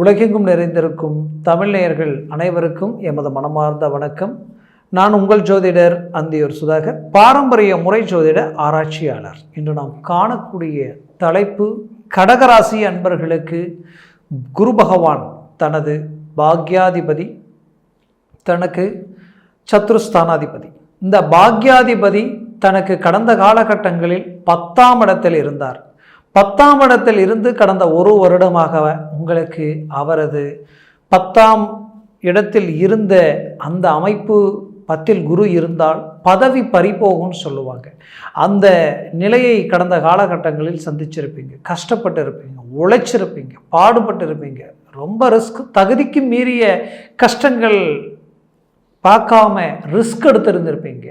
உலகெங்கும் நிறைந்திருக்கும் தமிழ் நேயர்கள் அனைவருக்கும் எமது மனமார்ந்த வணக்கம். நான் உங்கள் ஜோதிடர் அந்தியூர் சுதாகர் பாரம்பரிய முறை ஜோதிட ஆராய்ச்சியாளர். இன்று நாம் காணக்கூடிய தலைப்பு கடகராசி அன்பர்களுக்கு குரு பகவான் தனது பாக்யாதிபதி தனக்கு சத்ருஸ்தானாதிபதி. இந்த பாக்யாதிபதி தனக்கு கடந்த காலகட்டங்களில் பத்தாம் இடத்தில் இருந்தார். பத்தாம் இடத்தில் இருந்து கடந்த ஒரு வருடமாக உங்களுக்கு அவரது பத்தாம் இடத்தில் இருந்த அந்த அமைப்பு பத்தில் குரு இருந்தால் பதவி பறிபோகும்னு சொல்லுவாங்க. அந்த நிலையை கடந்த காலகட்டங்களில் சந்திச்சிருப்பீங்க. கஷ்டப்பட்டு இருப்பீங்க உழைச்சிருப்பீங்க. பாடுபட்டு இருப்பீங்க ரொம்ப ரிஸ்க் தகுதிக்கு மீறிய கஷ்டங்கள் பார்க்காம ரிஸ்க் எடுத்திருந்திருப்பீங்க.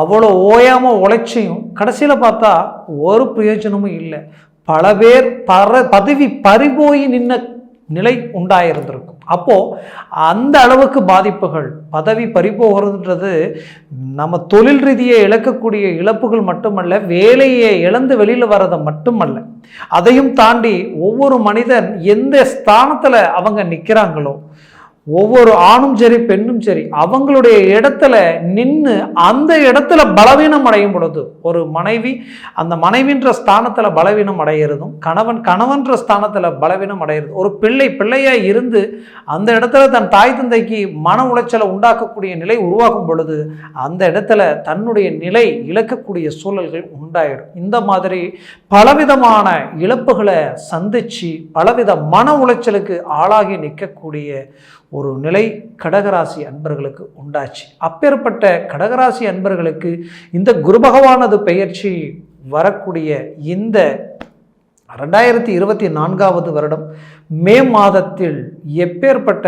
அவ்வளோ ஓயாமல் உழைச்சியும் கடைசியில் பார்த்தா ஒரு பிரயோஜனமும் இல்லை. பல பேர் பர பதவி பறிபோய் நின்ன நிலை உண்டாயிருந்திருக்கும். அப்போது அந்த அளவுக்கு பாதிப்புகள் பதவி பறிபோகிறதுன்றது நம்ம தொழில் ரீதியை இழக்கக்கூடிய இழப்புகள் மட்டுமல்ல வேலையை இழந்து வெளியில் வர்றதை மட்டுமல்ல அதையும் தாண்டி ஒவ்வொரு மனிதன் எந்த ஸ்தானத்தில் அவங்க நிற்கிறாங்களோ ஒவ்வொரு ஆணும் சரி பெண்ணும் சரி அவங்களுடைய இடத்துல நின்று அந்த இடத்துல பலவீனம் அடையும் பொழுது ஒரு மனைவி அந்த மனைவின்ற ஸ்தானத்தில் பலவீனம் அடைகிறதும் கணவன் கணவன்ற ஸ்தானத்தில் பலவீனம் அடைகிறது ஒரு பிள்ளை பிள்ளையாக இருந்து அந்த இடத்துல தன் தாய் தந்தைக்கு மன உளைச்சலை உண்டாக்கக்கூடிய நிலை உருவாகும் பொழுது அந்த இடத்துல தன்னுடைய நிலை இழக்கக்கூடிய சூழல்கள் உண்டாயிடும். இந்த மாதிரி பலவிதமான இழப்புகளை சந்திச்சு பலவித மன உளைச்சலுக்கு ஆளாகி நிற்கக்கூடிய ஒரு நிலை கடகராசி அன்பர்களுக்கு உண்டாச்சு. அப்பேற்பட்ட கடகராசி அன்பர்களுக்கு இந்த குரு பகவானது பெயர்ச்சி வரக்கூடிய இந்த ரெண்டாயிரத்தி இருபத்தி நான்காவது வருடம் மே மாதத்தில் எப்பேற்பட்ட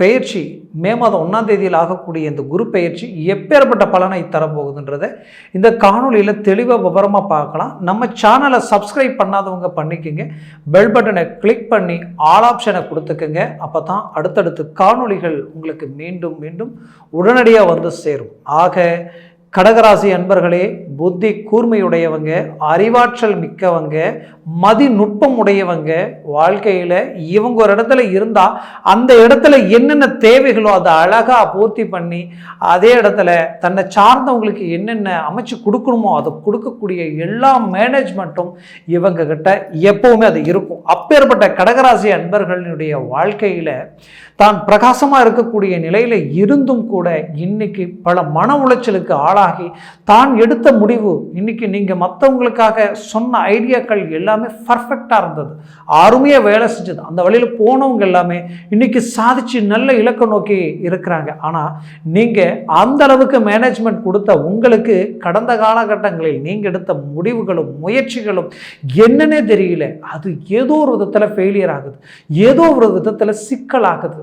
பெயர்ச்சி மே மாதம் ஒன்றாம் தேதியில் ஆகக்கூடிய இந்த குரு பெயர்ச்சி எப்பேற்பட்ட பலனை தரப்போகுதுன்றதை இந்த காணொலியில் தெளிவாக விவரமாக பார்க்கலாம். நம்ம சேனலை சப்ஸ்கிரைப் பண்ணாதவங்க பண்ணிக்கோங்க. பெல் பட்டனை கிளிக் பண்ணி ஆல் ஆப்ஷனை கொடுத்துக்கோங்க. அப்போ தான் அடுத்தடுத்து காணொளிகள் உங்களுக்கு மீண்டும் மீண்டும் உடனடியாக வந்து சேரும். ஆக கடகராசி அன்பர்களே புத்தி கூர்மையுடையவங்க அறிவாற்றல் மிக்கவங்க மதி நுட்பம் உடையவங்க வாழ்க்கையில் இவங்க ஒரு இடத்துல இருந்தால் அந்த இடத்துல என்னென்ன தேவைகளோ அதை அழகாக பூர்த்தி பண்ணி அதே இடத்துல தன்னை சார்ந்தவங்களுக்கு என்னென்ன அமைச்சு கொடுக்கணுமோ அதை கொடுக்கக்கூடிய எல்லா மேனேஜ்மெண்ட்டும் இவங்க கிட்ட எப்பவுமே அது இருக்கும். அப்பேற்பட்ட கடகராசி அன்பர்களினுடைய வாழ்க்கையில் தான் பிரகாசமாக இருக்கக்கூடிய நிலையில் இருந்தும் கூட இன்னைக்கு பல மன உளைச்சலுக்கு ஆளாகி தான் எடுத்த முடிவு இன்னைக்கு நீங்கள் மற்றவங்களுக்காக சொன்ன ஐடியாக்கள் எல்லாமே பர்ஃபெக்டாக இருந்தது. அருமையாக வேலை செஞ்சது. அந்த வழியில் போனவங்க எல்லாமே இன்னைக்கு சாதிச்சு நல்ல இலக்க நோக்கி இருக்கிறாங்க. ஆனால் நீங்கள் அந்த அளவுக்கு மேனேஜ்மெண்ட் கொடுத்த உங்களுக்கு கடந்த காலகட்டங்களில் நீங்கள் எடுத்த முடிவுகளும் முயற்சிகளும் என்னன்னே தெரியல. அது ஏதோ ஒரு விதத்தில் ஃபெயிலியர் ஆகுது. ஏதோ ஒரு விதத்தில் சிக்கலாகுது.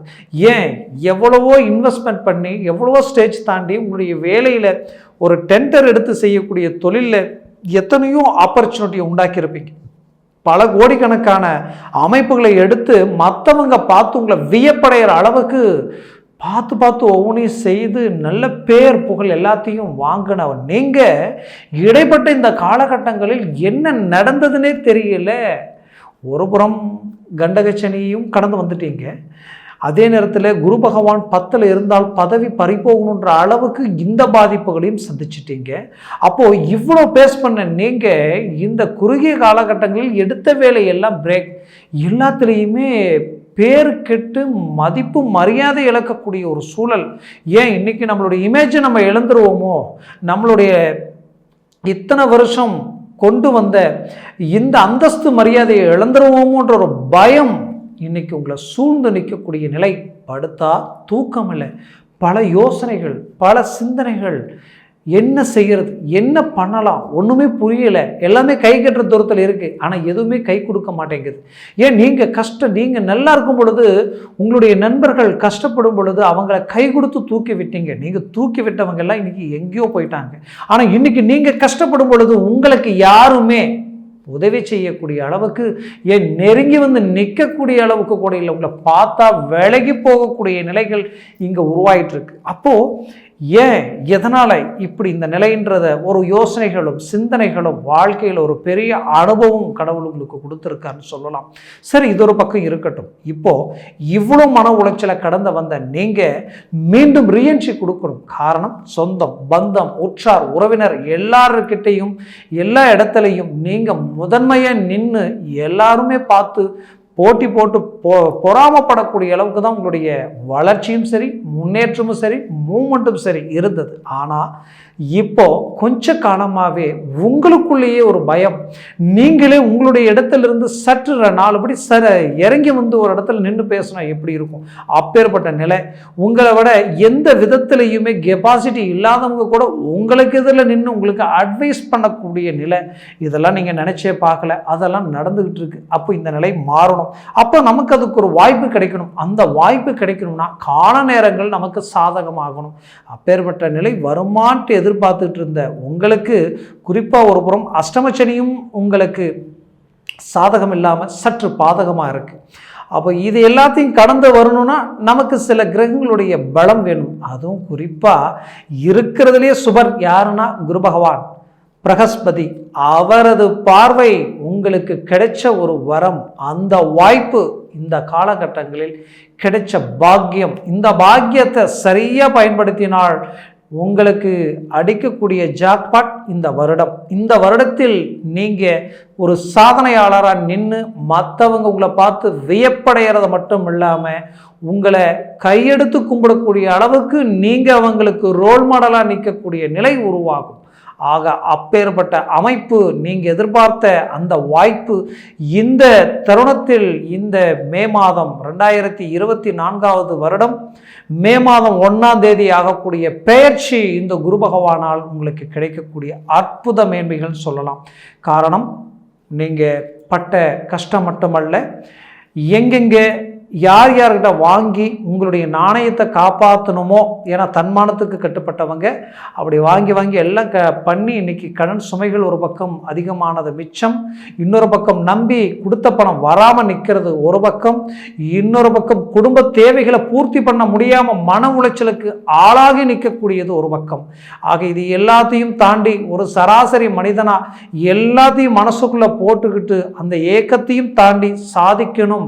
ஏன்? எவ்வளவோ இன்வெஸ்ட்மெண்ட் பண்ணி எவ்வளவோ ஸ்டேஜ் தாண்டி உங்களுடைய வேலையில் ஒரு டெண்டர் எடுத்து செய்யக்கூடிய தொழிலில் எத்தனையோ ஆப்பர்ச்சுனிட்டியை உண்டாக்கியிருப்பீங்க. பல கோடிக்கணக்கான அமைப்புகளை எடுத்து மற்றவங்க பார்த்து உங்களை வியப்படைகிற அளவுக்கு பார்த்து பார்த்து ஒவ்வொன்றையும் செய்து நல்ல பேர் புகழ் எல்லாத்தையும் வாங்கினவன் நீங்கள் இடைப்பட்ட இந்த காலகட்டங்களில் என்ன நடந்ததுன்னே தெரியல. ஒரு புறம் கண்டகச்சனியும் கடந்து வந்துட்டீங்க. அதே நேரத்தில் குரு பகவான் பத்தில் இருந்தால் பதவி பறிபோகணுன்ற அளவுக்கு இந்த பாதிப்புகளையும் சந்திச்சிட்டீங்க. அப்போது இவ்வளோ பேஸ் பண்ண நீங்கள் இந்த குறுகிய காலகட்டங்களில் எடுத்த வேலையெல்லாம் பிரேக் எல்லாத்துலேயுமே பேர் கெட்டு மதிப்பு மரியாதை இழக்கக்கூடிய ஒரு சூழல். ஏன் இன்றைக்கி நம்மளுடைய இமேஜை நம்ம இழந்துருவோமோ? நம்மளுடைய இத்தனை வருஷம் கொண்டு வந்த இந்த அந்தஸ்து மரியாதையை இழந்துருவோமோன்ற ஒரு பயம் இன்னைக்கு உங்களை சூழ்ந்து நிற்கக்கூடிய நிலை. படுத்தா தூக்கம் இல்லை பல யோசனைகள் பல சிந்தனைகள் என்ன செய்கிறது என்ன பண்ணலாம்? ஒன்றுமே புரியலை. எல்லாமே கை கட்டுற தூரத்தில் இருக்குது ஆனால் எதுவுமே கை கொடுக்க மாட்டேங்குது. ஏன்? நீங்கள் கஷ்டம் நீங்கள் நல்லா இருக்கும் பொழுது உங்களுடைய நண்பர்கள் கஷ்டப்படும் பொழுது அவங்கள கை கொடுத்து தூக்கி விட்டீங்க. நீங்கள் தூக்கி விட்டவங்க எல்லாம் இன்றைக்கி எங்கேயோ போயிட்டாங்க. ஆனால் இன்றைக்கி நீங்கள் கஷ்டப்படும் பொழுது உங்களுக்கு யாருமே உதவி செய்யக்கூடிய அளவுக்கு ஏன் நெருங்கி வந்து நிற்கக்கூடிய அளவுக்கு கூட இல்லை. உங்களை பார்த்தா விலகி போகக்கூடிய நிலைகள் இங்கே உருவாயிட்டு இருக்கு. அப்போது ஏன் எதனால் இப்படி இந்த நிலைன்றத ஒரு யோசனைகளும் சிந்தனைகளும் வாழ்க்கையில் ஒரு பெரிய அனுபவம் கடவுள் உங்களுக்கு கொடுத்துருக்காருன்னு சொல்லலாம். சரி இது ஒரு பக்கம் இருக்கட்டும். இப்போது இவ்வளோ மன உளைச்சலை கடந்து வந்த நீங்கள் மீண்டும் ரீஎன்ட்ரி கொடுக்கணும். காரணம் சொந்தம் பந்தம் உற்றார் உறவினர் எல்லாருக்கிட்டையும் எல்லா இடத்துலையும் நீங்கள் முதன்மையாக நின்று எல்லாருமே பார்த்து போட்டி போட்டு பொ பொறாமப்படக்கூடிய அளவுக்கு தான் உங்களுடைய வளர்ச்சியும் சரி முன்னேற்றமும் சரி மூமெண்ட்டும் சரி இருந்தது. ஆனால் இப்போ கொஞ்ச காலமாகவே உங்களுக்குள்ளேயே ஒரு பயம். நீங்களே உங்களுடைய இடத்துலேருந்து சற்று நாலுபடி சர இறங்கி வந்து ஒரு இடத்துல நின்று பேசினா எப்படி இருக்கும்? அப்பேற்பட்ட நிலை. உங்களை விட எந்த விதத்துலேயுமே கெப்பாசிட்டி இல்லாதவங்க கூட உங்களுக்கு இதில் நின்று உங்களுக்கு அட்வைஸ் பண்ணக்கூடிய நிலை. இதெல்லாம் நீங்கள் நினச்சே பார்க்கல. அதெல்லாம் நடந்துக்கிட்டு இருக்கு. அப்போ இந்த நிலை மாறணும். அப்போ நமக்கு அதுக்கு ஒரு வாய்ப்பு கிடைக்கணும். அந்த வாய்ப்பு கிடைக்கணும்னா கால நேரங்கள் நமக்கு சாதகமாகணும். அப்பேற்பட்ட நிலை வருமான்ட்டு எதிர்பார்த்துட்டு இருந்த உங்களுக்கு குறிப்பாக ஒரு புறம் அஷ்டமச்சனியும் உங்களுக்கு சாதகம் இல்லாமல் சற்று பாதகமாக இருக்குது அப்போ இது எல்லாத்தையும் கடந்து வரணும்னா நமக்கு சில கிரகங்களுடைய பலம் வேணும். அதுவும் குறிப்பாக இருக்கிறதுலேயே சுபர் யாருன்னா குரு பகவான். பிரகஸ்பதி. அவரது பார்வை உங்களுக்கு கிடைச்ச ஒரு வரம் அந்த வாய்ப்பு இந்த காலகட்டங்களில் கிடைச்ச பாக்கியம். இந்த பாக்கியத்தை சரியாக பயன்படுத்தினால் உங்களுக்கு அடிக்கக்கூடிய ஜாக்பாட் இந்த வருடம். இந்த வருடத்தில் நீங்கள் ஒரு சாதனையாளராக நின்று மற்றவங்க உங்களை பார்த்து வியப்படைகிறத மட்டும் இல்லாமல் உங்களை கையெடுத்து கும்பிடக்கூடிய அளவுக்கு நீங்கள் அவங்களுக்கு ரோல் மாடலாக நிற்கக்கூடிய நிலை உருவாகும். ஆக அப்பேற்பட்ட அமைப்பு நீங்கள் எதிர்பார்த்த அந்த வாய்ப்பு இந்த தருணத்தில் இந்த மே மாதம் ரெண்டாயிரத்தி இருபத்தி நான்காவது வருடம் மே மாதம் ஒன்றாம் தேதி ஆகக்கூடிய பெயர்ச்சி இந்த குரு பகவானால் உங்களுக்கு கிடைக்கக்கூடிய அற்புத மேன்மைகள் சொல்லலாம். காரணம் நீங்கள் பட்ட கஷ்டம் மட்டுமல்ல எங்கெங்கே யார் யார்கிட்ட வாங்கி உங்களுடைய நாணயத்தை காப்பாற்றணுமோ ஏன்னா தன்மானத்துக்கு கட்டுப்பட்டவங்க. அப்படி வாங்கி வாங்கி எல்லாம் க பண்ணி இன்னைக்கு கடன் சுமைகள் ஒரு பக்கம் அதிகமானது மிச்சம். இன்னொரு பக்கம் நம்பி கொடுத்த பணம் வராமல் நிற்கிறது ஒரு பக்கம். இன்னொரு பக்கம் குடும்ப தேவைகளை பூர்த்தி பண்ண முடியாமல் மன உளைச்சலுக்கு ஆளாகி நிற்கக்கூடியது ஒரு பக்கம். ஆக இது எல்லாத்தையும் தாண்டி ஒரு சராசரி மனிதனாக எல்லாத்தையும் மனசுக்குள்ளே போட்டுக்கிட்டு அந்த ஏக்கத்தையும் தாண்டி சாதிக்கணும்.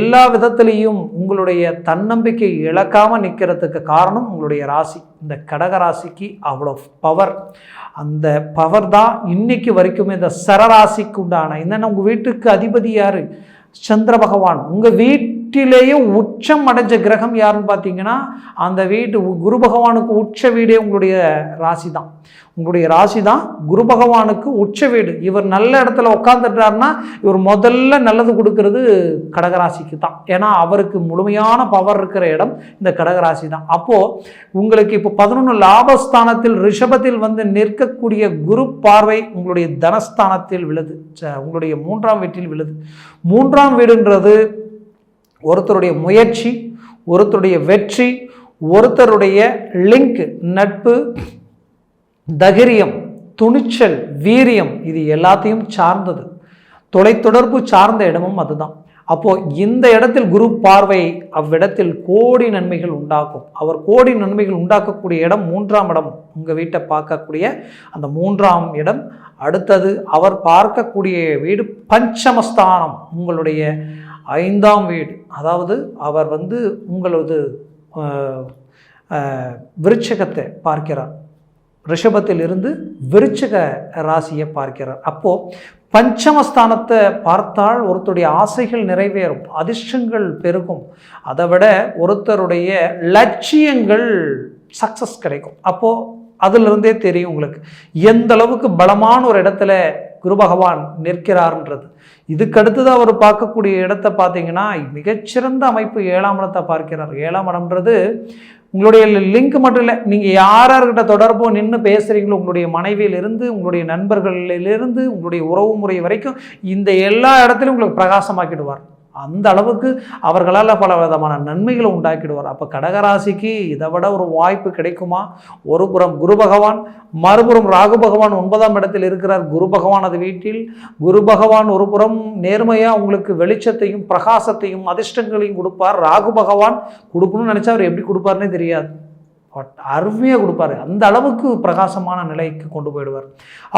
எல்லா வித விதத்திலையும் உங்களுடைய தன்னம்பிக்கை இழக்காமல் நிற்கிறதுக்கு காரணம் உங்களுடைய ராசி. இந்த கடக ராசிக்கு அவ்வளோ பவர் அந்த பவர் தான் இன்னைக்கு வரைக்குமே இந்த சரராசிக்கு உண்டான என்னென்ன உங்கள் வீட்டுக்கு அதிபதி யார்? சந்திர பகவான். உங்கள் வீட்டிலேயே உச்சம் அடைஞ்ச கிரகம் யாருன்னு பார்த்தீங்கன்னா அந்த வீட்டு குரு பகவானுக்கு உச்ச வீடே உங்களுடைய ராசி தான் உங்களுடைய ராசி தான் குரு பகவானுக்கு உச்ச வீடு. இவர் நல்ல இடத்துல உட்காந்துட்டாருன்னா இவர் முதல்ல நல்லது கொடுக்கறது கடகராசிக்கு தான் ஏன்னா அவருக்கு முழுமையான பவர் இருக்கிற இடம் இந்த கடகராசி தான் அப்போது உங்களுக்கு இப்போ பதினொன்று லாபஸ்தானத்தில் ரிஷபத்தில் வந்து நிற்கக்கூடிய குரு பார்வை உங்களுடைய தனஸ்தானத்தில் விழுது. உங்களுடைய மூன்றாம் வீட்டில் விழுது. மூன்றாம் வீடுன்றது ஒருத்தருடைய முயற்சி ஒருத்தருடைய வெற்றி ஒருத்தருடைய லிங்க் நட்பு தகிரியம் துணிச்சல் வீரியம் இது எல்லாத்தையும் சார்ந்தது. தொலைத்தொடர்பு சார்ந்த இடமும் அதுதான். அப்போது இந்த இடத்தில் குரு பார்வை அவ்விடத்தில் கோடி நன்மைகள் உண்டாக்கும் அவர் கோடி நன்மைகள் உண்டாக்கக்கூடிய இடம் மூன்றாம் இடம். உங்கள் வீட்டை பார்க்கக்கூடிய அந்த மூன்றாம் இடம். அடுத்தது அவர் பார்க்கக்கூடிய வீடு பஞ்சமஸ்தானம். உங்களுடைய ஐந்தாம் வீடு. அதாவது அவர் வந்து உங்களது விருட்சகத்தை பார்க்கிறார். ரிஷபத்தில் இருந்து விருச்சக ராசியை பார்க்கிறார். அப்போது பஞ்சமஸ்தானத்தை பார்த்தால் ஒருத்தருடைய ஆசைகள் நிறைவேறும் அதிர்ஷ்டங்கள் பெருகும். அதை விட ஒருத்தருடைய லட்சியங்கள் சக்ஸஸ் கிடைக்கும். அப்போது அதிலிருந்தே தெரியும் உங்களுக்கு எந்த அளவுக்கு பலமான ஒரு இடத்துல குரு பகவான் நிற்கிறார்ன்றது. இதுக்கடுத்தது அவர் பார்க்கக்கூடிய இடத்த பார்த்தீங்கன்னா மிகச்சிறந்த அமைப்பு ஏழாம் இடத்தை பார்க்கிறார். ஏழாம் இடம்ன்றது உங்களுடைய லிங்க் மட்டும் இல்லை நீங்கள் யார்கிட்ட தொடர்போ நின்று பேசுகிறீங்களோ உங்களுடைய மனைவியிலிருந்து உங்களுடைய நண்பர்களிலிருந்து உங்களுடைய உறவு முறை வரைக்கும் இந்த எல்லா இடத்துலையும் உங்களுக்கு பிரகாசமாக்கிடுவார். அந்த அளவுக்கு அவர்களால் பல விதமான நன்மைகளை உண்டாக்கிடுவார். அப்போ கடகராசிக்கு இதை விட ஒரு வாய்ப்பு கிடைக்குமா? ஒரு புறம் குரு பகவான் மறுபுறம் ராகு பகவான் ஒன்பதாம் இடத்தில் இருக்கிறார். குரு பகவான் அது வீட்டில். குரு பகவான் ஒரு புறம் நேர்மையாக உங்களுக்கு வெளிச்சத்தையும் பிரகாசத்தையும் அதிர்ஷ்டங்களையும் கொடுப்பார். ராகு பகவான் கொடுக்கணும்னு நினச்சா அவர் எப்படி கொடுப்பார்னே தெரியாது. அருமையாக கொடுப்பாரு. அந்த அளவுக்கு பிரகாசமான நிலைக்கு கொண்டு போயிடுவார்.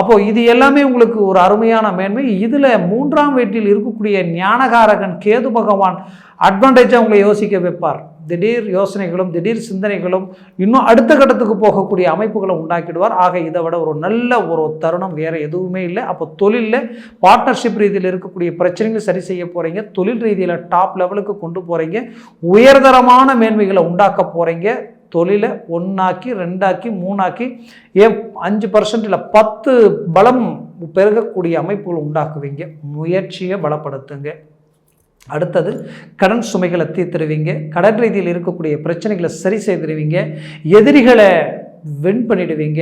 அப்போது இது எல்லாமே உங்களுக்கு ஒரு அருமையான மேன்மை. இதில் மூன்றாம் வீட்டில் இருக்கக்கூடிய ஞானகாரகன் கேது பகவான் அட்வான்டேஜாக உங்களை யோசிக்க வைப்பார். திடீர் யோசனைகளும் திடீர் சிந்தனைகளும் இன்னும் அடுத்த கட்டத்துக்கு போகக்கூடிய அமைப்புகளை உண்டாக்கிடுவார். ஆக இதை விட ஒரு நல்ல ஒரு தருணம் வேறு எதுவுமே இல்லை. அப்போ தொழிலில் பார்ட்னர்ஷிப் ரீதியில் இருக்கக்கூடிய பிரச்சனைகளை சரி செய்ய போகிறீங்க தொழில் ரீதியில் டாப் லெவலுக்கு கொண்டு போகிறீங்க உயர்தரமான மேன்மைகளை உண்டாக்க போகிறீங்க தொழிலை ஒன்றாக்கி ரெண்டாக்கி மூணாக்கி ஏ அஞ்சு பர்சன்ட் இல்லை பத்து பலம் பெருகக்கூடிய அமைப்புகள் உண்டாக்குவீங்க. முயற்சியை பலப்படுத்துங்க அடுத்தது கடன் சுமைகளை தீர்த்துருவீங்க. கடன் ரீதியில் இருக்கக்கூடிய பிரச்சனைகளை சரி செய்திருவீங்க. எதிரிகளை வின் பண்ணிடுவீங்க.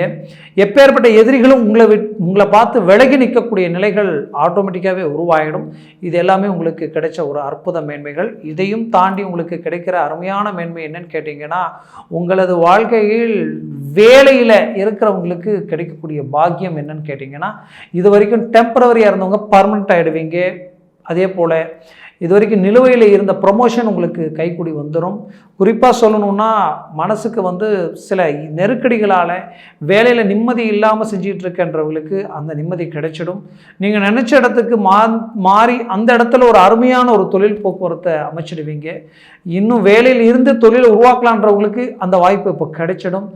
எப்பேற்பட்ட எதிரிகளும் உங்களை விட் உங்களை பார்த்து விலகி நிற்கக்கூடிய நிலைகள் ஆட்டோமேட்டிக்காகவே உருவாகிடும் இது எல்லாமே உங்களுக்கு கிடைச்ச ஒரு அற்புத மேன்மைகள். இதையும் தாண்டி உங்களுக்கு கிடைக்கிற அருமையான மேன்மை என்னன்னு கேட்டிங்கன்னா உங்களது வாழ்க்கையில் வேலையில் இருக்கிறவங்களுக்கு கிடைக்கக்கூடிய பாக்கியம் என்னன்னு கேட்டிங்கன்னா இது வரைக்கும் டெம்பரவரியாக இருந்தவங்க பர்மனெண்ட் ஆகிடுவீங்க அதே போல் இது வரைக்கும் நிலுவையில் இருந்த ப்ரொமோஷன் உங்களுக்கு கைக்கூடி வந்துடும் குறிப்பாக சொல்லணுன்னா மனசுக்கு வந்து சில நெருக்கடிகளால் வேலையில் நிம்மதி இல்லாமல் செஞ்சிகிட்டு இருக்கின்றவங்களுக்கு அந்த நிம்மதி கிடைச்சிடும். நீங்கள் நினச்ச இடத்துக்கு மா மாறி அந்த இடத்துல ஒரு அருமையான ஒரு தொழில் போக்குவரத்தை அமைச்சிடுவீங்க. இன்னும் வேலையில் இருந்து தொழிலை உருவாக்கலான்றவங்களுக்கு அந்த வாய்ப்பு இப்போ கிடைச்சிடும்.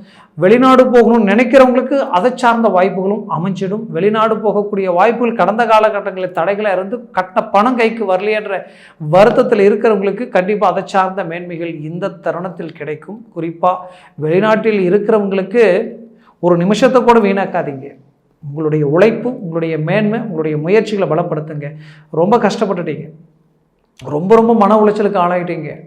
வெளிநாடு போகணும்னு நினைக்கிறவங்களுக்கு அதை சார்ந்த வாய்ப்புகளும் அமைஞ்சிடும். வெளிநாடு போகக்கூடிய வாய்ப்புகள் கடந்த காலகட்டங்களில் தடைகளாக இருந்து கட்ட பணம் கைக்கு வரலையன்ற வருத்தத்தில் இருக்கிறவங்களுக்கு கண்டிப்பாக அதை சார்ந்த மேன்மைகள் இந்த தருணத்தில் கிடைக்கும். குறிப்பாக வெளிநாட்டில் இருக்கிறவங்களுக்கு ஒரு நிமிஷத்தை கூட வீணாக்காதீங்க. உங்களுடைய உழைப்பு உங்களுடைய மேன்மை உங்களுடைய முயற்சிகளை பலப்படுத்துங்க. ரொம்ப கஷ்டப்பட்டுட்டீங்க. ரொம்ப ரொம்ப மன உளைச்சலுக்கு ஆளாயிட்டீங்க.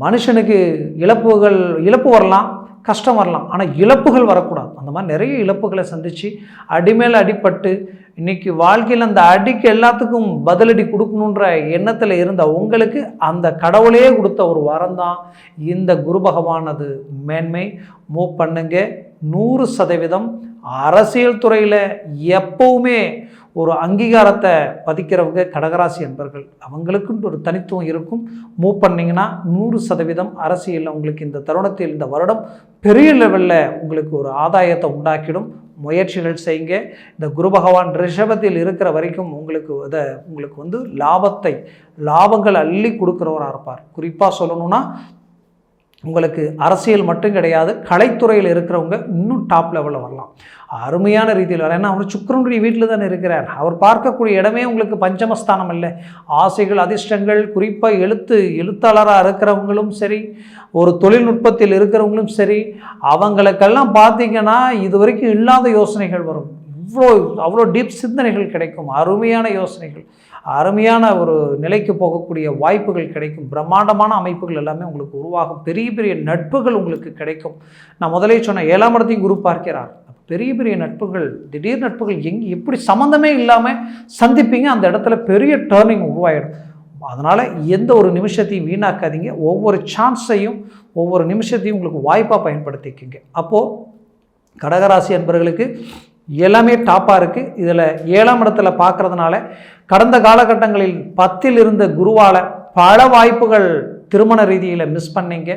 மனுஷனுக்கு இழப்புகள் இழப்பு வரலாம். கஷ்டம் வரலாம். ஆனால் இழப்புகள் வரக்கூடாது. அந்த மாதிரி நிறைய இழப்புகளை சந்தித்து அடிமேல் அடிப்பட்டு இன்றைக்கி வாழ்க்கையில் அந்த அடிக்கு எல்லாத்துக்கும் பதிலடி கொடுக்கணுன்ற எண்ணத்தில் இருந்த உங்களுக்கு அந்த கடவுளே கொடுத்த ஒரு வரம் தான் இந்த குரு பகவானது மேன்மை. மூவ் பண்ணுங்க. நூறு சதவீதம் அரசியல் துறையில் எப்போவுமே ஒரு அங்கீகாரத்தை பதிக்கிறவங்க கடகராசி என்பர்கள் அவங்களுக்குன்னு ஒரு தனித்துவம் இருக்கும். மூவ் பண்ணிங்கன்னா நூறு சதவீதம் அரசியலில் உங்களுக்கு இந்த தருணத்தில் இந்த வருடம் பெரிய லெவலில் உங்களுக்கு ஒரு ஆதாயத்தை உண்டாக்கிடும். முயற்சிகள் செய்யுங்க. இந்த குரு பகவான் ரிஷபத்தில் இருக்கிற வரைக்கும் உங்களுக்கு அதை உங்களுக்கு வந்து லாபத்தை லாபங்கள் அள்ளி கொடுக்குறவராக இருப்பார். குறிப்பாக சொல்லணும்னா உங்களுக்கு அரசியல் மட்டும் கிடையாது கலைத்துறையில் இருக்கிறவங்க இன்னும் டாப் லெவலில் வரலாம். அருமையான ரீதியில் வரலாம். ஏன்னா அவர் சுக்கரனுடைய வீட்டில் தானே இருக்கிறார். அவர் பார்க்கக்கூடிய இடமே உங்களுக்கு பஞ்சமஸ்தானம் இல்லை. ஆசைகள் அதிர்ஷ்டங்கள் குறிப்பாக எழுத்து எழுத்தாளராக இருக்கிறவங்களும் சரி ஒரு தொழில்நுட்பத்தில் இருக்கிறவங்களும் சரி அவங்களுக்கெல்லாம் பார்த்தீங்கன்னா இது வரைக்கும் இல்லாத யோசனைகள் வரும். இவ்வளோ அவ்வளோ டீப் சிந்தனைகள் கிடைக்கும். அருமையான யோசனைகள். அருமையான ஒரு நிலைக்கு போகக்கூடிய வாய்ப்புகள் கிடைக்கும். பிரம்மாண்டமான அமைப்புகள் எல்லாமே உங்களுக்கு உருவாகும். பெரிய பெரிய நட்புகள் உங்களுக்கு கிடைக்கும். நான் முதலே சொன்ன ஏழாம் இடத்தையும் குரு பார்க்கிறார். பெரிய பெரிய நட்புகள் திடீர் நட்புகள் எங் எப்படி சம்மந்தமே இல்லாமல் சந்திப்பீங்க. அந்த இடத்துல பெரிய டேர்னிங் உருவாயிடும். அதனால் எந்த ஒரு நிமிஷத்தையும் வீணாக்காதீங்க. ஒவ்வொரு சான்ஸையும் ஒவ்வொரு நிமிஷத்தையும் உங்களுக்கு வாய்ப்பாக பயன்படுத்திக்கிங்க. அப்போது கடகராசி என்பவர்களுக்கு எல்லாமே டாப்பாக இருக்குது இதில் ஏழாம் இடத்துல பார்க்குறதுனால கடந்த காலகட்டங்களில் பத்தில் இருந்த குருவால் பல வாய்ப்புகள் திருமண ரீதியில் மிஸ் பண்ணீங்க.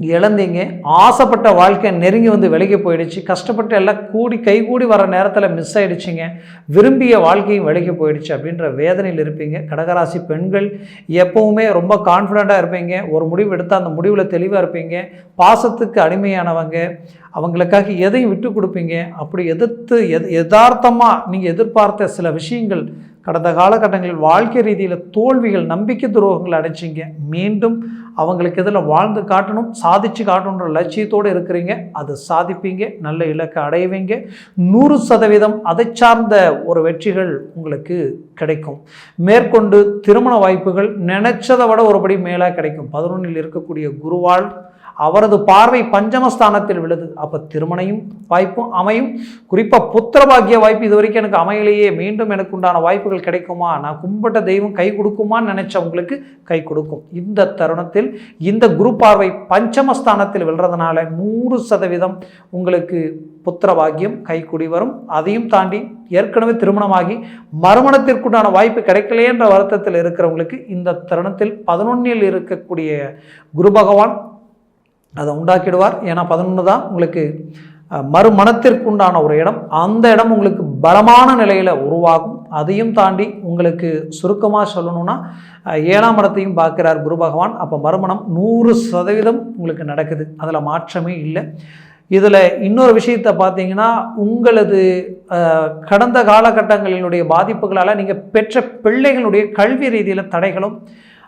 இழந்தீங்க. ஆசைப்பட்ட வாழ்க்கை நெருங்கி வந்து விலகி போயிடுச்சு. கஷ்டப்பட்டு எல்லாம் கூடி கைகூடி வர நேரத்தில் மிஸ் ஆகிடுச்சிங்க விரும்பிய வாழ்க்கையும் விலகி போயிடுச்சு அப்படின்ற வேதனையில் இருப்பீங்க. கடகராசி பெண்கள் எப்போவுமே ரொம்ப கான்ஃபிடண்ட்டாக இருப்பீங்க. ஒரு முடிவு எடுத்தால் அந்த முடிவில் தெளிவாக இருப்பீங்க. பாசத்துக்கு அடிமையானவங்க. அவங்களுக்காக எதையும் விட்டு கொடுப்பீங்க. அப்படி எதிர்த்து எது யதார்த்தமாக நீங்கள் எதிர்பார்த்த சில விஷயங்கள் கடந்த காலகட்டங்களில் வாழ்க்கை ரீதியில் தோல்விகள் நம்பிக்கை துரோகங்கள் அடைச்சிங்க மீண்டும் அவங்களுக்கு இதில் வாழ்ந்து காட்டணும் சாதிச்சு காட்டணுன்ற லட்சியத்தோடு இருக்கிறீங்க. அது சாதிப்பீங்க நல்ல இலக்கை அடைவீங்க. நூறு சதவீதம் அதை சார்ந்த ஒரு வெற்றிகள் உங்களுக்கு கிடைக்கும். மேற்கொண்டு திருமண வாய்ப்புகள் நினைச்சதை விட ஒருபடி மேலாக கிடைக்கும். பதினொன்றில் இருக்கக்கூடிய குருவாள் அவரது பார்வை பஞ்சமஸ்தானத்தில் விழுது அப்போ திருமணையும் வாய்ப்பும் அமையும். குறிப்பாக புத்திர பாக்கிய வாய்ப்பு இது வரைக்கும் எனக்கு அமையிலேயே. மீண்டும் எனக்கு உண்டான வாய்ப்புகள் கிடைக்குமா? நான் கும்பிட்ட தெய்வம் கை கொடுக்குமான்னு நினைச்சவங்களுக்கு கை கொடுக்கும். இந்த தருணத்தில் இந்த குரு பார்வை பஞ்சமஸ்தானத்தில் விழுறதுனால நூறு சதவீதம் உங்களுக்கு புத்திர பாக்கியம் கைக்குடி வரும். அதையும் தாண்டி ஏற்கனவே திருமணமாகி மறுமணத்திற்குண்டான வாய்ப்பு கிடைக்கலையன்ற வருத்தத்தில் இருக்கிறவங்களுக்கு இந்த தருணத்தில் பதினொன்னில் இருக்கக்கூடிய குரு பகவான் அதை உண்டாக்கிடுவார். ஏன்னா பதினொன்று தான் உங்களுக்கு மறுமணத்திற்குண்டான மறுமணத்திற்கு உண்டான ஒரு இடம். அந்த இடம் உங்களுக்கு பலமான நிலையில் உருவாகும். அதையும் தாண்டி உங்களுக்கு சுருக்கமாக சொல்லணும்னா ஏழாம் இடத்தையும் பார்க்கிறார் குரு பகவான். அப்போ மறுமணம் நூறு சதவீதம் உங்களுக்கு நடக்குது. அதில் மாற்றமே இல்லை. இதில் இன்னொரு விஷயத்தை பார்த்தீங்கன்னா உங்களது கடந்த காலகட்டங்களினுடைய பாதிப்புகளால் நீங்கள் பெற்ற பிள்ளைகளுடைய கல்வி ரீதியில் தடைகளும்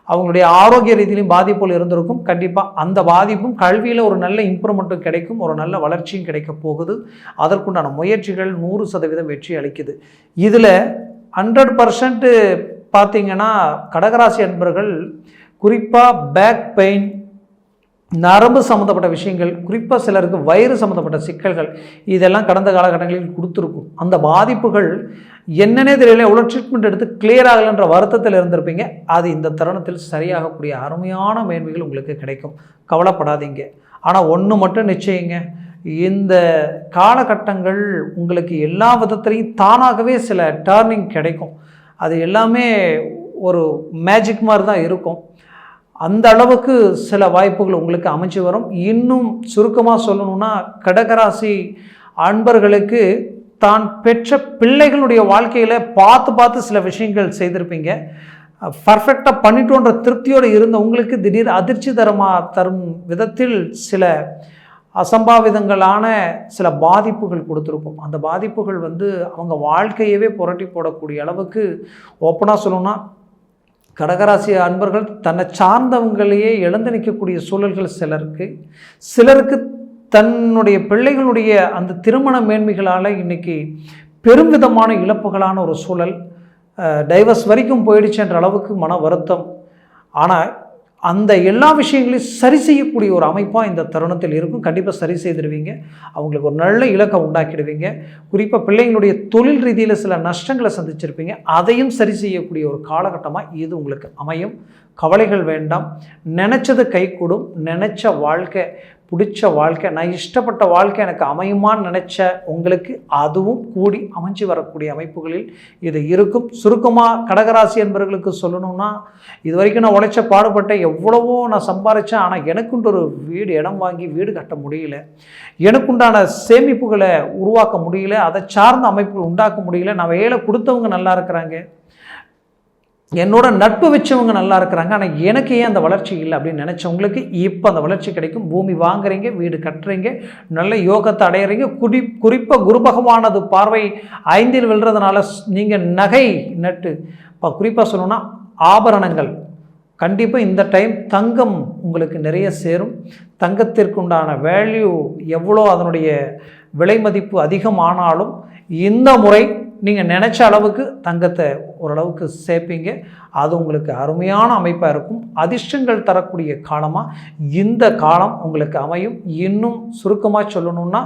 அவங்களுடைய ஆரோக்கிய ரீதியிலும் பாதிப்புகள் இருந்திருக்கும். கண்டிப்பாக அந்த பாதிப்பும் கல்வியில் ஒரு நல்ல இம்ப்ரூவ்மெண்ட்டும் கிடைக்கும். ஒரு நல்ல வளர்ச்சியும் கிடைக்க போகுது. அதற்குண்டான முயற்சிகள் நூறு சதவீதம் வெற்றி அளிக்குது. இதில் ஹண்ட்ரட் பர்சன்ட்டு பார்த்திங்கன்னா கடகராசி அன்பர்கள் குறிப்பாக பேக் பெயின் நரம்பு சம்மந்தப்பட்ட விஷயங்கள் குறிப்பாக சிலருக்கு வயிறு சம்மந்தப்பட்ட சிக்கல்கள் இதெல்லாம் கடந்த காலகட்டங்களில் கொடுத்துருக்கும். அந்த பாதிப்புகள் என்னன்னே தெரியல எவ்வளோ ட்ரீட்மெண்ட் எடுத்து கிளியர் ஆகலைன்ற வருத்தத்தில் இருந்திருப்பீங்க. அது இந்த தருணத்தில் சரியாகக்கூடிய அருமையான மேன்மைகள் உங்களுக்கு கிடைக்கும். கவலைப்படாதீங்க. ஆனால் ஒன்று மட்டும் நிச்சயங்க. இந்த காலகட்டங்கள் உங்களுக்கு எல்லா விதத்துலேயும் தானாகவே சில டேர்னிங் கிடைக்கும். அது எல்லாமே ஒரு மேஜிக் மாதிரி தான் இருக்கும். அந்த அளவுக்கு சில வாய்ப்புகள் உங்களுக்கு அமைச்சு வரும். இன்னும் சுருக்கமாக சொல்லணும்னா கடகராசி அன்பர்களுக்கு தான் பெற்ற பிள்ளைகளுடைய வாழ்க்கையில் பார்த்து பார்த்து சில விஷயங்கள் செய்திருப்பீங்க. பர்ஃபெக்டாக பண்ணிட்டோன்ற திருப்தியோடு இருந்த உங்களுக்கு திடீர் அதிர்ச்சி தரமாக தரும் விதத்தில் சில அசம்பாவிதங்களான சில பாதிப்புகள் கொடுத்துருக்கும். அந்த பாதிப்புகள் வந்து அவங்க வாழ்க்கையவே புரட்டி போடக்கூடிய அளவுக்கு ஓப்பனாக சொல்லணும்னா கடகராசி அன்பர்கள் தன்னை சார்ந்தவங்களையே எழுந்து நிற்கக்கூடிய சூழல்கள் சிலருக்கு. சிலருக்கு தன்னுடைய பிள்ளைகளுடைய அந்த திருமண மேன்மைகளால் இன்னைக்கு பெருமிதமான இழப்புகளான ஒரு சூழல் டைவர்ஸ் வரைக்கும் போயிடுச்சுன்ற அளவுக்கு மன வருத்தம். ஆனால் அந்த எல்லா விஷயங்களையும் சரி செய்யக்கூடிய ஒரு அமைப்பாக இந்த தருணத்தில் இருக்கும். கண்டிப்பாக சரி செய்திருவீங்க. அவங்களுக்கு ஒரு நல்ல இலக்கை உண்டாக்கிடுவீங்க. குறிப்பாக பிள்ளைங்களுடைய தொழில் ரீதியில் சில நஷ்டங்களை சந்திச்சிருப்பீங்க. அதையும் சரி செய்யக்கூடிய ஒரு காலகட்டமாக இது உங்களுக்கு அமையும். கவலைகள் வேண்டாம். நினச்சது கைகூடும். நினச்ச வாழ்க்கை பிடிச்ச வாழ்க்கை நான் இஷ்டப்பட்ட வாழ்க்கை எனக்கு அமையுமான்னு நினச்ச உங்களுக்கு அதுவும் கூடி அமைஞ்சு வரக்கூடிய அமைப்புகளில் இது இருக்கும். சுருக்கமாக கடகராசி என்பவர்களுக்கு சொல்லணும்னா இது வரைக்கும் நான் உழைச்ச பாடுபட்ட எவ்வளவோ நான் சம்பாரித்தேன் ஆனால் எனக்குண்டு ஒரு வீடு இடம் வாங்கி வீடு கட்ட முடியல. எனக்குண்டான சேமிப்புகளை உருவாக்க முடியல. அதை சார்ந்த அமைப்புகள் உண்டாக்க முடியல. நான் வேலை கொடுத்தவங்க நல்லா இருக்கிறாங்க. என்னோட நட்பு வச்சவங்க நல்லா இருக்கிறாங்க. ஆனால் எனக்கு ஏன் அந்த வளர்ச்சி இல்லை அப்படின்னு நினச்சவங்களுக்கு இப்போ அந்த வளர்ச்சி கிடைக்கும். பூமி வாங்குறீங்க வீடு கட்டுறீங்க நல்ல யோகத்தை அடையிறீங்க. குறி குறிப்பாக குரு பகவானது பார்வை ஐந்தில் வெல்றதுனால நீங்கள் நகை நட்டு இப்போ குறிப்பாக சொல்லணும்னா ஆபரணங்கள். கண்டிப்பாக இந்த டைம் தங்கம் உங்களுக்கு நிறைய சேரும். தங்கத்திற்குண்டான வேல்யூ எவ்வளோ அதனுடைய விலை மதிப்பு அதிகமானாலும் இந்த முறை நீங்கள் நினச்ச அளவுக்கு தங்கத்தை ஓரளவுக்கு சேர்ப்பீங்க. அது உங்களுக்கு அருமையான அமைப்பாக இருக்கும். அதிர்ஷ்டங்கள் தரக்கூடிய காலமாக இந்த காலம் உங்களுக்கு அமையும். இன்னும் சுருக்கமாக சொல்லணும்னா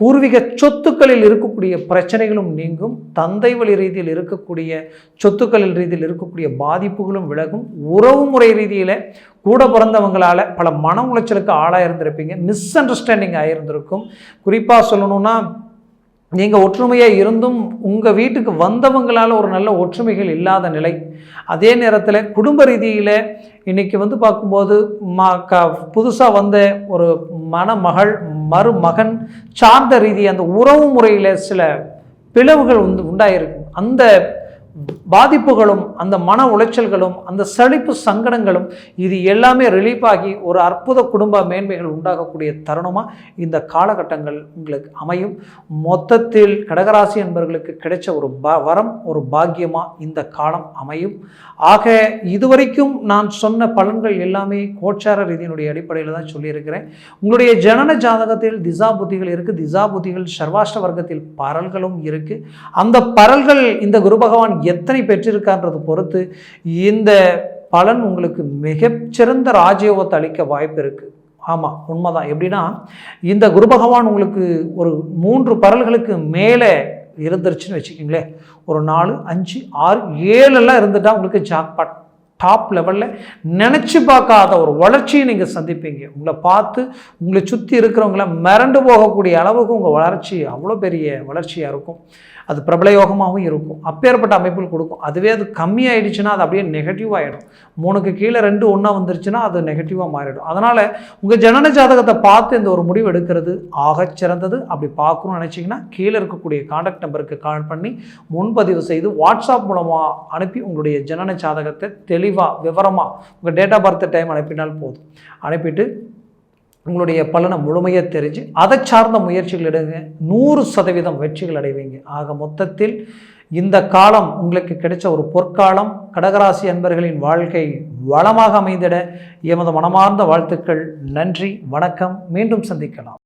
பூர்வீக சொத்துக்களில் இருக்கக்கூடிய பிரச்சனைகளும் நீங்கும். தந்தை வழி ரீதியில் இருக்கக்கூடிய சொத்துக்களில் ரீதியில் இருக்கக்கூடிய பாதிப்புகளும் விலகும். உறவு முறை ரீதியில் கூட பிறந்தவங்களால் பல மன உளைச்சலுக்கு ஆளாக இருந்திருப்பீங்க மிஸ் அண்டர்ஸ்டாண்டிங் ஆகியிருந்திருக்கும் குறிப்பாக சொல்லணும்னா நீங்கள் ஒற்றுமையாக இருந்தும் உங்கள் வீட்டுக்கு வந்தவங்களால் ஒரு நல்ல ஒற்றுமைகள் இல்லாத நிலை. அதே நேரத்தில் குடும்ப ரீதியில் இன்றைக்கி வந்து பார்க்கும்போது மா க புதுசாக வந்த ஒரு மணமகள் மருமகன் சார்ந்த ரீதி அந்த உறவு முறையில் சில பிளவுகள் வந்து உண்டாயிருக்கும் அந்த பாதிப்புகளும் அந்த மன உளைச்சல்களும் அந்த சலிப்பு சங்கடங்களும் இது எல்லாமே ரிலீஃப் ஆகி ஒரு அற்புத குடும்ப மேன்மைகள் உண்டாகக்கூடிய தருணமாக இந்த காலகட்டங்கள் உங்களுக்கு அமையும். மொத்தத்தில் கடகராசி என்பவர்களுக்கு கிடைச்ச ஒரு ப வரம் ஒரு பாக்கியமாக இந்த காலம் அமையும். ஆக இதுவரைக்கும் நான் சொன்ன பலன்கள் எல்லாமே கோச்சார ரீதியினுடைய அடிப்படையில் தான் சொல்லியிருக்கிறேன். உங்களுடைய ஜனன ஜாதகத்தில் திசா புத்திகள் இருக்குது திசா புத்திகள் சர்வாஷ்ட வர்க்கத்தில் பரல்களும் இருக்குது அந்த பரல்கள் இந்த குரு பகவான் எத்தனை பெற்றிருக்கான்றது பொறுத்து இந்த பலன் உங்களுக்கு மிகச்சிறந்த ராஜயோகத்தை அளிக்க வாய்ப்பு இருக்குது ஆமாம் உண்மைதான். எப்படின்னா இந்த குரு பகவான் உங்களுக்கு ஒரு மூன்று பரல்களுக்கு மேலே இருந்துருச்சுன்னு வச்சுக்கிங்களேன். ஒரு நாலு அஞ்சு ஆறு ஏழெல்லாம் இருந்துட்டால் உங்களுக்கு ஜாக்பாட் டாப் லெவலில் நினச்சி பார்க்காத ஒரு வளர்ச்சியை நீங்கள் சந்திப்பீங்க. உங்களை பார்த்து உங்களை சுற்றி இருக்கிறவங்கள மிரண்டு போகக்கூடிய அளவுக்கு உங்கள் வளர்ச்சி அவ்வளோ பெரிய வளர்ச்சியாக இருக்கும். அது பிரபலயோகமாகவும் இருக்கும். அப்பேற்பட்ட அமைப்பில் கொடுக்கும். அதுவே அது கம்மியாயிடுச்சுன்னா அது அப்படியே நெகட்டிவ் ஆகிடும் மூணுக்கு கீழே ரெண்டு ஒன்றா வந்துருச்சுன்னா அது நெகட்டிவாக மாறிடும். அதனால் உங்கள் ஜனன ஜாதகத்தை பார்த்து இந்த ஒரு முடிவு எடுக்கிறது ஆகச் சிறந்தது. அப்படி பார்க்கணும்னு நினச்சிங்கன்னா கீழே இருக்கக்கூடிய காண்டாக்ட் நம்பருக்கு கால் பண்ணி முன்பதிவு செய்து வாட்ஸ்அப் மூலமாக அனுப்பி உங்களுடைய ஜனன ஜாதகத்தை தெளிவாக விவரமாக உங்கள் டேட் ஆஃப் பர்த் டைம் அனுப்பினால் போதும். அனுப்பிட்டு உங்களுடைய பலனை முழுமையாக தெரிஞ்சு அதை சார்ந்த முயற்சிகள் எடுங்க. நூறு சதவீதம் வெற்றிகள் அடைவீங்க. ஆக மொத்தத்தில் இந்த காலம் உங்களுக்கு கிடைச்ச ஒரு பொற்காலம். கடகராசி அன்பர்களின் வாழ்க்கை வளமாக அமைந்திட. எமது மனமார்ந்த வாழ்த்துக்கள். நன்றி. வணக்கம். மீண்டும் சந்திக்கலாம்.